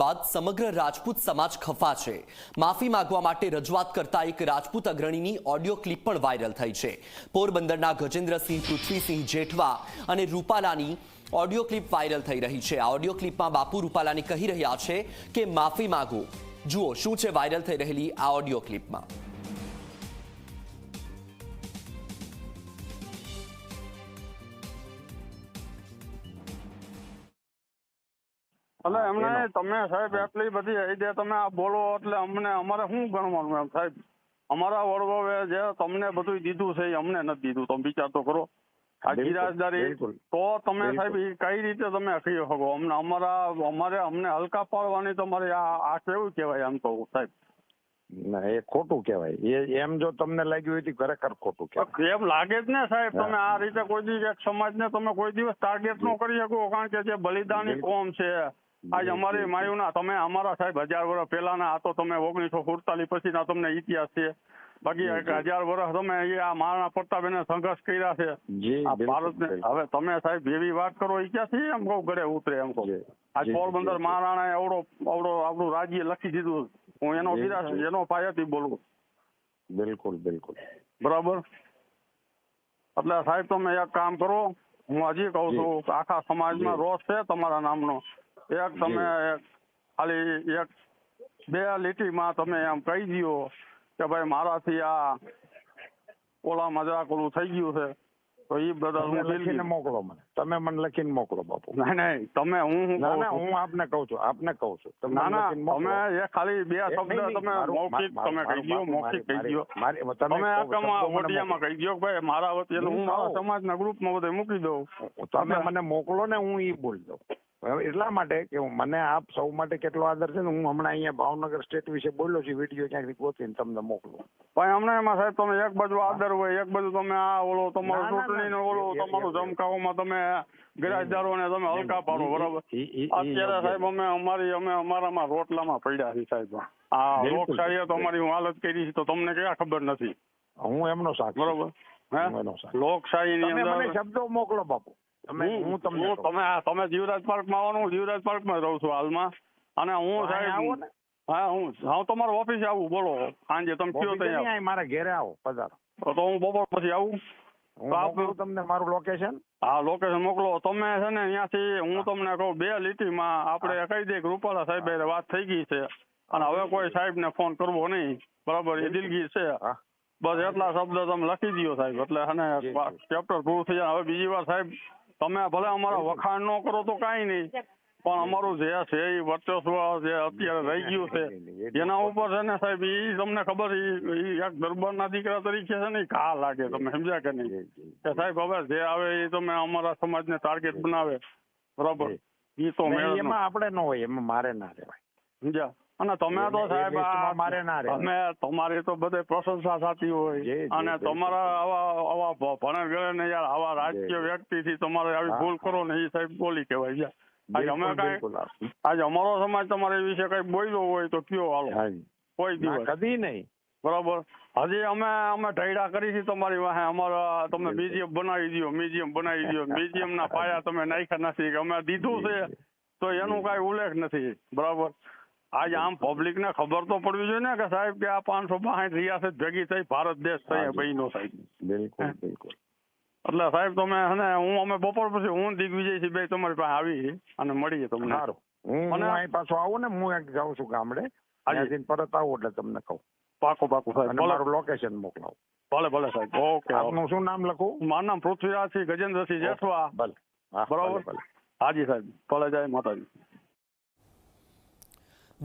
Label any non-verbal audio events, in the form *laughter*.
બાદ સમગ્ર રાજપૂત સમાજ ખફા છે માફી માંગવા માટે રજૂઆત કરતા એક રાજપૂત અગ્રણીની ઓડિયો ક્લિપ પણ વાયરલ થઈ છે. પોરબંદરના ગજેન્દ્રસિંહ પૃથ્વીસિંહ જેઠવા અને રૂપાલાની ઓડિયો ક્લિપ વાયરલ થઈ રહી છે. આ ઓડિયો ક્લિપમાં બાપુ રૂપાલાની કહી રહ્યા છે કે, માફી માંગો. જુઓ, શું છે વાયરલ થઈ રહેલી આ ઓડિયો ક્લિપમાં. એટલે એમને તમે સાહેબ એટલી બધી આઈડિયા તમે આ બોલો એટલે અમને અમારે શું ગણવાનું એમ સાહેબ? અમારા વડવાએ જે તમને બધું દીધું છે એ અમને નથી દીધું. તમે વિચાર તો કરો. આ ગિરાજદારી તો તમે સાહેબ એ કઈ રીતે તમે કહી શકો? અમને અમારા અમારે અમને હલકા પાડવાની તમારે આ આ કેવું કહેવાય એમ તો સાહેબ? ના એ ખોટું કહેવાય. એ એમ જો તમને લાગ્યું હોય તો ખરેખર ખોટું કહેવાય. એમ લાગે જ ને સાહેબ તમે આ રીતે કોઈ દિવસ એક સમાજને તમે કોઈ દિવસ ટાર્ગેટ ન કરી શકો કારણ કે જે બલિદાની કોમ છે આજ. અમારી માયુના તમે અમારા સાહેબ હજાર વર્ષ પહેલાના આ તો તમે ઓગણીસો સુડતાલીસ પછીના તમને ઇતિહાસ છે બાકી. હજાર વર્ષ તમે એ આ મહારાણા પ્રતાપે સંઘર્ષ કર્યા છે આ ભારતને હવે તમે સાહેબ એવી વાત કરો એ ક્યાંથી એમ કહું ગળે ઉતરે એમ કહું આજ પોરબંદર. મહારાણાએ અવડો અવડો આપણું રાજ્ય લખી દીધું હું એનો જી. એનો પાયાથી બોલું બિલકુલ બિલકુલ બરાબર એટલે સાહેબ તમે એક કામ કરો હું હજી કહું. છું આખા સમાજમાં. રોષ છે તમારા નામનો એક તમે ખાલી એક બે લીટીમાં તમે એમ કહી દો કે ભાઈ મારાથી આ ઓલા મજાક ઓલું થઈ ગયું છે તો એ બદલ હું લખીને મોકલો મને. તમે મને લખીને મોકલો બાપુ. નહીં નહીં તમે હું હું ના હું આપને કહું છું આપને કહું છું. તમે ના ના તમે એ ખાલી બે એ શબ્દ તમે મૌખિક તમે કહી દો મૌખિક કહી દો તમે આમાં ઓડિયામાં કહી દો ભાઈ મારા વતી હું હું મારા. સમાજના ગ્રુપમાં બધે મૂકી દઉં. તમે તમે- મને મોકલો ને હું ઈ બોલી દઉં. હવે એટલા માટે કે મને આપ સૌ માટે કેટલો આદર છે ને હું હમણાં અહીંયા ભાવનગર સ્ટેટ વિશે બોલ્યો છું વીડિયો ક્યાંકથી ગોતીને તમને મોકલું. પણ હમણાં એમાં સાહેબ તમે એક બાજુ આદર હોય એક બાજુ તમે આ ઓલો તમારો. ચૂંટણીનો ઓલો તમારું ધમકાઓમાં તમે ગેરહાજદારોને તમે હલકા પાડો બરાબર? અત્યારે સાહેબ અમે અમારી અમે અમારામાં રોટલામાં પડ્યા છીએ સાહેબ. આ. લોકશાહીએ તો અમારી હું હાલત કરી છે તો તમને ક્યાં ખબર નથી? હું એમનો સાથ બરોબર? લોકશાહી ની અંદર શબ્દો મોકલો બાપુ. તમે હું તમને તમે તમે જીવરાજ પાર્કમાં આવવાનું જીવરાજ પાર્કમાં રહું છું હાલમાં. અને હું સાહેબ હા હું હું તમારા ઓફિસે આવું બોલો. સાંજે તમે કયો ત્યાં મારા ઘેરે આવો પધારો. તો હું બપોર પછી આવું. હું તમને મારું લોકેશન હા લોકેશન મોકલો. તમે છે ને અહીંયાથી હું તમને કહું બે લીટીમાં આપણે કહી દઈએ કે રૂપાલા સાહેબ વાત થઈ ગઈ છે. અને હવે કોઈ સાહેબ ને ફોન કરવો નહીં. બરાબર એ દિલગીર છે. બસ એટલા શબ્દ તમે લખી દો સાહેબ. એટલે છે ને જી, જી. ચેપ્ટર પૂરું થઈ જાય. હવે બીજી વાર સાહેબ તમે ભલે અમારા વખાણ ન કરો તો કાંઈ નહીં. પણ અમારું જે છે એ વર્ચસ્વ જે અત્યારે રહી ગયું છે એના ઉપર છે ને સાહેબ એ તમને ખબર ઈ એક દરબારના દીકરા તરીકે છે ને ઘા લાગે તમે સમજ્યા કે નહીં. કે સાહેબ હવે જે આવે એ તમે અમારા સમાજને ટાર્ગેટ બનાવે. બરાબર? ઈ તો એમાં આપણે ન હોય એમાં મારે ના રહેવાય. સમજ્યા? અને તમે તો સાહેબ મારે ના. તમે તમારી તો બધે પ્રશંસા થતી હોય. અને તમારા આવા આવા ભણે ગળે ને યાર આવા રાજકીય વ્યક્તિ થી તમારે આવી ભૂલ કરો ને એ સાહેબ બોલી કહેવાય આજે અમે કઈ આજે અમારો સમાજ તમારા વિશે કઈ બોલ્યો હોય તો કયો હાલો. કોઈ દિવસ. કદી નહીં. બરાબર? હજી અમે અમે ઢૈડા કરી છે તમારી વાહે. અમારા તમે. મ્યુઝિયમ બનાવી દો મ્યુઝિયમ બનાવી દો મ્યુઝિયમ ના *laughs* પાયા તમે નાખ્યા નથી. કે અમે દીધું છે. તો એનું કઈ ઉલ્લેખ નથી. બરાબર? આજે આમ પબ્લિક ને ખબર તો પડવી જોઈએ ને કે સાહેબ કે આ પાંચસો બાસઠ રિયાસત ભેગી થઈ ભારત દેશ થઈ. બહેનો સાહેબ. બિલકુલ બિલકુલ. એટલે સાહેબ તમે હે હું અમે બપોર પછી હું દિગ્વિજયથી બે તમારી પાસે આવી અને મળીએ તમને. સારું. હું અને- અહીં પાછો આવું ને હું એક જાઉં છું ગામડે. ત્યાંથી પરત આવું એટલે તમને કહું. પાકો પાકો સાહેબ. મારું લોકેશન મોકલાવું. ભલે ભલે સાહેબ. ઓકે આપનું શું નામ લખું? મારું નામ પૃથ્વીરાજસિંહ ગજેન્દ્રસિંહ જેઠવા. ભલે. બરાબર. હાજી સાહેબ. ભલે જાય માતાજી.